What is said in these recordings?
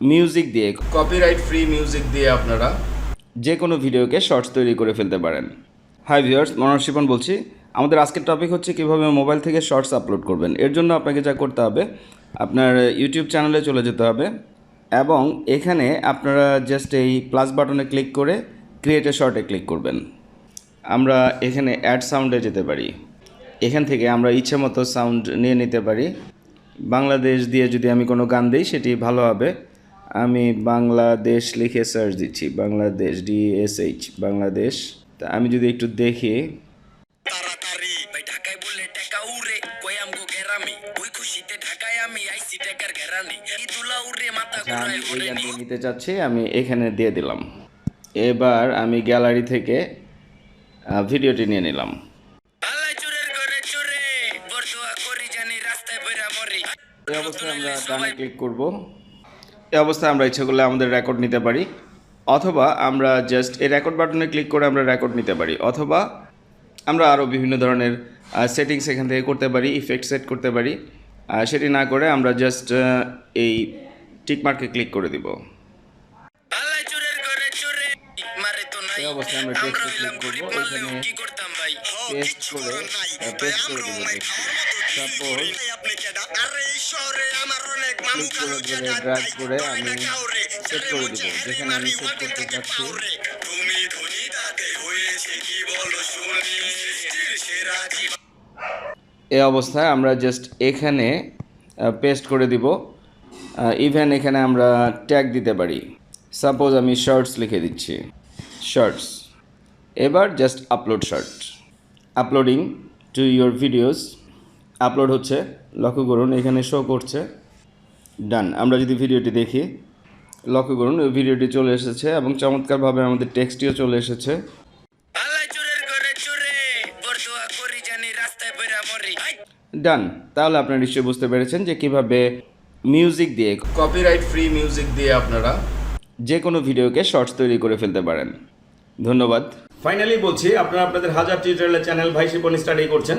Music দিয়ে। Copyright free music দিয়ে আপনারা যে কোনো ভিডিওকে শর্টস তৈরি করে ফেলতে পারেন। হাই ভিউয়ার্স শিপন বলছি। আমাদের আজকের টপিক হচ্ছে কীভাবে মোবাইল থেকে শর্টস আপলোড করবেন। এর জন্য আপনাকে যা করতে হবে আপনার ইউটিউব চ্যানেলে চলে যেতে হবে এবং এখানে আপনারা জাস্ট এই প্লাস বাটনে ক্লিক করে ক্রিয়েট এ শর্টে ক্লিক করবেন। আমরা এখানে অ্যাড সাউন্ডে যেতে পারি। এখান থেকে আমরা ইচ্ছে মতো সাউন্ড নিয়ে নিতে পারি। বাংলাদেশ দিয়ে যদি আমি কোনো গান দিই সেটি ভালো হবে। আমি বাংলাদেশ লিখে সার্চ দিচ্ছি বাংলাদেশ ডিএসএইচ বাংলাদেশ। তা আমি যদি একটু দেখি। তাড়াতাড়ি। ঢাকায় বললে টাকা উড়ে কই ওই খুশিতে ঢাকায় আমি আচ্ছা, এই গানটি নিতে চাচ্ছি আমি এখানে দিয়ে দিলাম। এবার আমি গ্যালারি থেকে ভিডিওটি নিয়ে নিলাম। এই অবস্থায় আমরা ডানে ক্লিক করব। এই অবস্থায় আমরা ইচ্ছে করলে আমাদের রেকর্ড নিতে পারি অথবা আমরা জাস্ট এই রেকর্ড বাটনে ক্লিক করে আমরা রেকর্ড নিতে পারি অথবা আমরা আরও বিভিন্ন ধরনের সেটিংস এখান থেকে করতে পারি ইফেক্ট সেট করতে পারি সেটি না করে আমরা জাস্ট এই টিকমার্কে ক্লিক করে দিব। অবস্থায় আমরা করব, এখানে পেস্ট করে পেস্ট করে দিব। সাপোজ ক্লিক করে ধরে করে আমি সেট করে দিব। যেখানে আমি সেট করতে চাচ্ছি এই অবস্থায় আমরা জাস্ট এখানে পেস্ট করে দিব। ইভেন এখানে আমরা ট্যাগ দিতে পারি। সাপোজ আমি শর্টস লিখে দিচ্ছি। শর্টস এবার just upload short uploading to your videos upload হচ্ছে লক্ষ্য করুন এখানে শো করছে। ডান আমরা যদি ভিডিওটি দেখি লক্ষ্য করুন ওই ভিডিওটি চলে এসেছে এবং চমৎকারভাবে আমাদের টেক্সটিও চলে এসেছে। ডান তাহলে আপনারা নিশ্চয়ই বুঝতে পেরেছেন যে কীভাবে মিউজিক দিয়ে কপিরাইট ফ্রি মিউজিক দিয়ে আপনারা যে কোনো ভিডিওকে শর্টস তৈরি করে ফেলতে পারেন। ধন্যবাদ। ফাইনালি বলছি আপনারা আপনাদের হাজার টিউটোরিয়ালের চ্যানেল ভাই শিপন স্টাডি করছেন।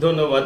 ধন্যবাদ।